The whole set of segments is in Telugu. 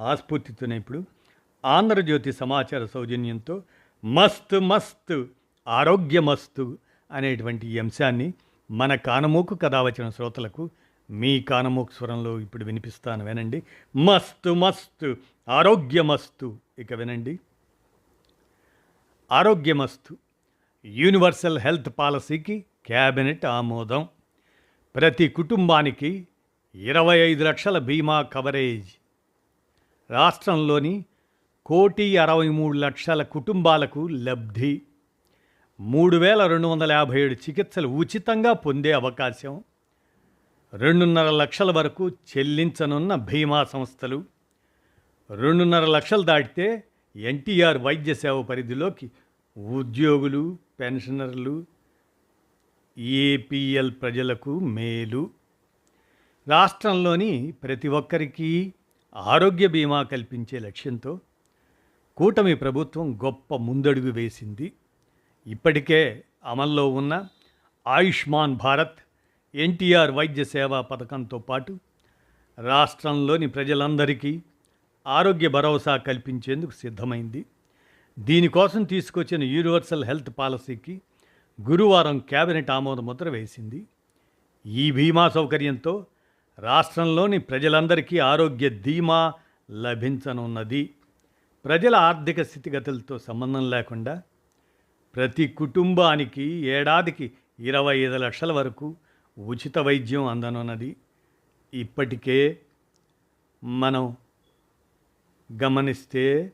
ఆస్ఫూర్తితోనే ఇప్పుడు ఆంధ్రజ్యోతి సమాచార సౌజన్యంతో మస్తు మస్తు ఆరోగ్యమస్తు అనేటువంటి ఈ అంశాన్ని మన కానమోకు కథ వచ్చిన శ్రోతలకు మీ కానమోకు స్వరంలో ఇప్పుడు వినిపిస్తాను వినండి. మస్తు మస్తు ఆరోగ్యమస్తు ఇక వినండి. ఆరోగ్యమస్తు యూనివర్సల్ హెల్త్ పాలసీకి క్యాబినెట్ ఆమోదం. ప్రతి కుటుంబానికి ఇరవై ఐదు లక్షల బీమా కవరేజ్. రాష్ట్రంలోని కోటి అరవై మూడు లక్షల కుటుంబాలకు లబ్ధి మూడు వేల రెండు వందల యాభై ఏడు చికిత్సలు ఉచితంగా పొందే అవకాశం రెండున్నర లక్షల వరకు చెల్లించనున్న బీమా సంస్థలు రెండున్నర లక్షలు దాటితే ఎన్టీఆర్ వైద్య సేవ పరిధిలోకి ఉద్యోగులు పెన్షనర్లు ఏపీఎల్ ప్రజలకు మేలు. రాష్ట్రంలోని ప్రతి ఒక్కరికి ఆరోగ్య బీమా కల్పించే లక్ష్యంతో కూటమి ప్రభుత్వం గొప్ప ముందడుగు వేసింది. ఇప్పటికే అమల్లో ఉన్న ఆయుష్మాన్ భారత్ ఎన్టీఆర్ వైద్య సేవా పథకంతో పాటు రాష్ట్రంలోని ప్రజలందరికీ ఆరోగ్య భరోసా కల్పించేందుకు సిద్ధమైంది. దీనికోసం తీసుకొచ్చిన యూనివర్సల్ హెల్త్ పాలసీకి గురువారం కేబినెట్ ఆమోద ముద్ర వేసింది. ఈ బీమా సౌకర్యంతో రాష్ట్రంలోని ప్రజలందరికీ ఆరోగ్య ధీమా లభించనున్నది. ప్రజల ఆర్థిక స్థితిగతులతో సంబంధం లేకుండా ప్రతి కుటుంబానికి ఏడాదికి ఇరవై ఐదు లక్షల వరకు ఉచిత వైద్యం అందనున్నది. ఇప్పటికే మనం గమనిస్తే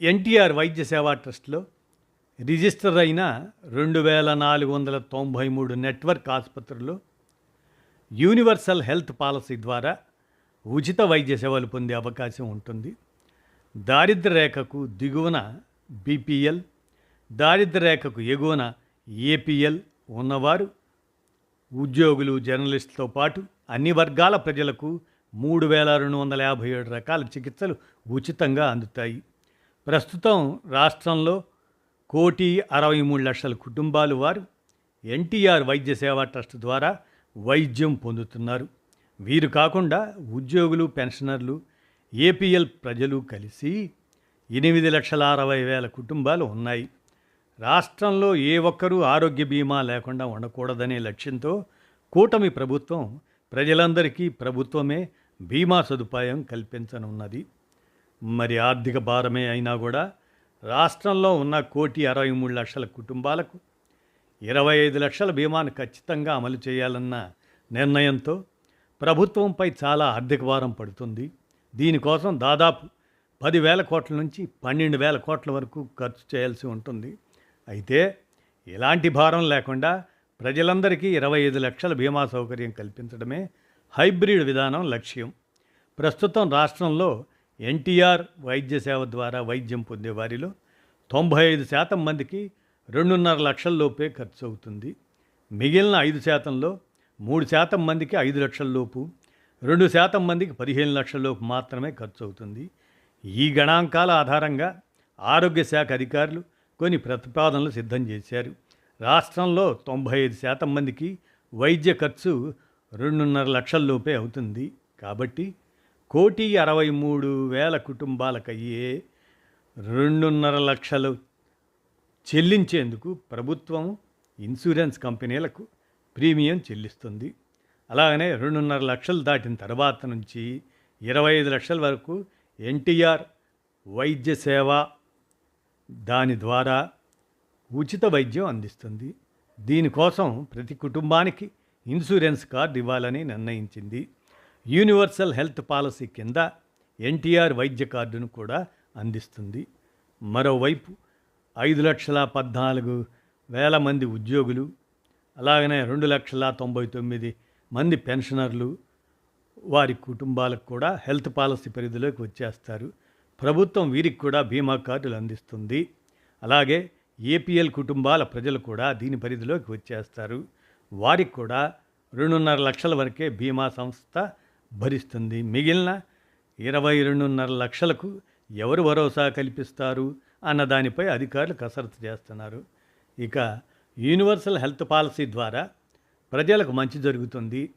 ఎన్టీఆర్ వైద్య సేవా ట్రస్ట్లో రిజిస్టర్ అయిన రెండు వేల నాలుగు వందల తొంభై మూడు నెట్వర్క్ ఆసుపత్రులు యూనివర్సల్ హెల్త్ పాలసీ ద్వారా ఉచిత వైద్య సేవలు పొందే అవకాశం ఉంటుంది. దారిద్ర రేఖకు దిగువన బీపీఎల్ దారిద్ర రేఖకు ఎగువన ఏపీఎల్ ఉన్నవారు ఉద్యోగులు జర్నలిస్టులతో పాటు అన్ని వర్గాల ప్రజలకు మూడు వేల రెండు వందల యాభై ఏడు రకాల చికిత్సలు ఉచితంగా అందుతాయి. ప్రస్తుతం రాష్ట్రంలో కోటి అరవై మూడు లక్షల కుటుంబాలు వారు ఎన్టీఆర్ వైద్య సేవా ట్రస్ట్ ద్వారా వైద్యం పొందుతున్నారు. వీరు కాకుండా ఉద్యోగులు పెన్షనర్లు ఏపీఎల్ ప్రజలు కలిసి ఎనిమిది లక్షల అరవై వేల కుటుంబాలు ఉన్నాయి. రాష్ట్రంలో ఏ ఒక్కరూ ఆరోగ్య బీమా లేకుండా ఉండకూడదనే లక్ష్యంతో కూటమి ప్రభుత్వం ప్రజలందరికీ ప్రభుత్వమే బీమా సదుపాయం కల్పించనున్నది. మరి ఆర్థిక భారమే అయినా కూడా రాష్ట్రంలో ఉన్న కోటి అరవై మూడు లక్షల కుటుంబాలకు ఇరవై ఐదు లక్షల బీమాను ఖచ్చితంగా అమలు చేయాలన్న నిర్ణయంతో ప్రభుత్వంపై చాలా ఆర్థిక భారం పడుతుంది. దీనికోసం దాదాపు పదివేల కోట్ల నుంచి పన్నెండు వేల కోట్ల వరకు ఖర్చు చేయాల్సి ఉంటుంది. అయితే ఎలాంటి భారం లేకుండా ప్రజలందరికీ ఇరవై ఐదు లక్షల బీమా సౌకర్యం కల్పించడమే హైబ్రిడ్ విధానం లక్ష్యం. ప్రస్తుతం రాష్ట్రంలో ఎన్టీఆర్ వైద్య సేవ ద్వారా వైద్యం పొందే వారిలో తొంభై ఐదు శాతం మందికి రెండున్నర లక్షల లోపే ఖర్చు అవుతుంది. మిగిలిన ఐదు శాతంలో మూడు శాతం మందికి ఐదు లక్షల లోపు రెండు శాతం మందికి పదిహేను లక్షల లోపు మాత్రమే ఖర్చు అవుతుంది. ఈ గణాంకాల ఆధారంగా ఆరోగ్య శాఖ అధికారులు కొన్ని ప్రతిపాదనలు సిద్ధం చేశారు. రాష్ట్రంలో తొంభై ఐదు శాతం మందికి వైద్య ఖర్చు రెండున్నర లక్షల లోపే అవుతుంది. కాబట్టి కోటి అరవై మూడు వేల కుటుంబాలకయ్యే రెండున్నర లక్షలు చెల్లించేందుకు ప్రభుత్వం ఇన్సూరెన్స్ కంపెనీలకు ప్రీమియం చెల్లిస్తుంది. అలాగనే రెండున్నర లక్షలు దాటిన తర్వాత నుంచి ఇరవై ఐదు లక్షల వరకు ఎన్టీఆర్ వైద్య సేవ దాని ద్వారా ఉచిత వైద్యం అందిస్తుంది. దీనికోసం ప్రతి కుటుంబానికి ఇన్సూరెన్స్ కార్డు ఇవ్వాలని నిర్ణయించింది. యూనివర్సల్ హెల్త్ పాలసీ కింద ఎన్టీఆర్ వైద్య కార్డును కూడా అందిస్తుంది. మరోవైపు ఐదు లక్షల పద్నాలుగు వేల మంది ఉద్యోగులు అలాగనే రెండు లక్షల తొంభై తొమ్మిది మంది పెన్షనర్లు వారి కుటుంబాలకు కూడా హెల్త్ పాలసీ పరిధిలోకి వచ్చేస్తారు. ప్రభుత్వం వీరికి కూడా బీమా కార్డులు అందిస్తుంది. అలాగే ఏపీఎల్ కుటుంబాల ప్రజలు కూడా దీని పరిధిలోకి వచ్చేస్తారు. వారికి కూడా రెండున్నర లక్షల వరకే బీమా సంస్థ భరిస్తుంది. మిగిలిన ఇరవై రెండున్నర లక్షలకు ఎవరు భరోసా కల్పిస్తారు అన్న దానిపై అధికారులు కసరత్తు చేస్తున్నారు. ఇక యూనివర్సల్ హెల్త్ పాలసీ ద్వారా ప్రజలకు మంచి జరుగుతుంది.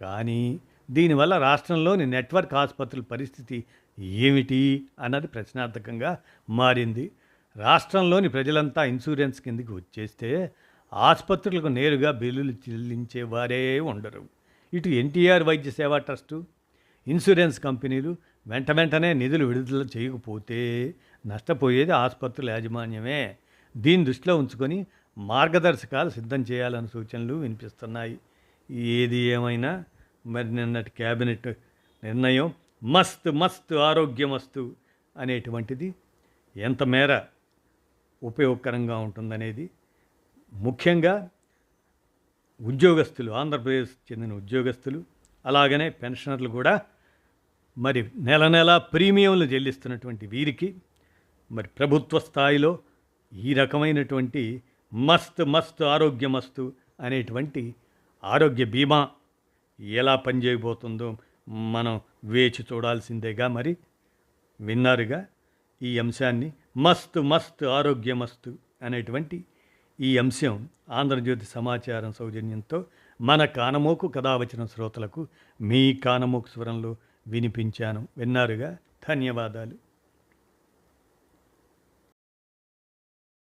కానీ దీనివల్ల రాష్ట్రంలోని నెట్వర్క్ ఆసుపత్రుల పరిస్థితి ఏమిటి అన్నది ప్రశ్నార్థకంగా మారింది. రాష్ట్రంలోని ప్రజలంతా ఇన్సూరెన్స్ కిందకి వచ్చేస్తే ఆసుపత్రులకు నేరుగా బిల్లులు చెల్లించే వారే ఉండరు. ఇటు ఎన్టీఆర్ వైద్య సేవా ట్రస్టు ఇన్సూరెన్స్ కంపెనీలు వెంట వెంటనే నిధులు విడుదల చేయకపోతే నష్టపోయేది ఆసుపత్రుల యాజమాన్యమే. దీన్ని దృష్టిలో ఉంచుకొని మార్గదర్శకాలు సిద్ధం చేయాలని సూచనలు వినిపిస్తున్నాయి. ఏది ఏమైనా మరి నిన్నటి క్యాబినెట్ నిర్ణయం మస్త్ మస్త్ ఆరోగ్యమస్తు అనేటువంటిది ఎంత మేర ఉపయోగకరంగా ఉంటుందనేది ముఖ్యంగా ఉద్యోగస్తులు ఆంధ్రప్రదేశ్ చెందిన ఉద్యోగస్తులు అలాగనే పెన్షనర్లు కూడా మరి నెల నెల ప్రీమియంలు చెల్లిస్తున్నటువంటి వీరికి మరి ప్రభుత్వ స్థాయిలో ఈ రకమైనటువంటి మస్త్ మస్త్ ఆరోగ్యమస్తు అనేటువంటి ఆరోగ్య బీమా ఎలా పనిచేయబోతుందో మనం వేచి చూడాల్సిందేగా మరి విన్నారుగా ఈ అంశాన్ని మస్తు మస్తు ఆరోగ్యమస్తు అనేటువంటి ఈ అంశం ఆంధ్రజ్యోతి సమాచారం సౌజన్యంతో మన కానమోకు కథావచన వచ్చిన శ్రోతలకు మీ కానమోకు స్వరంలో వినిపించాను. విన్నారుగా? ధన్యవాదాలు.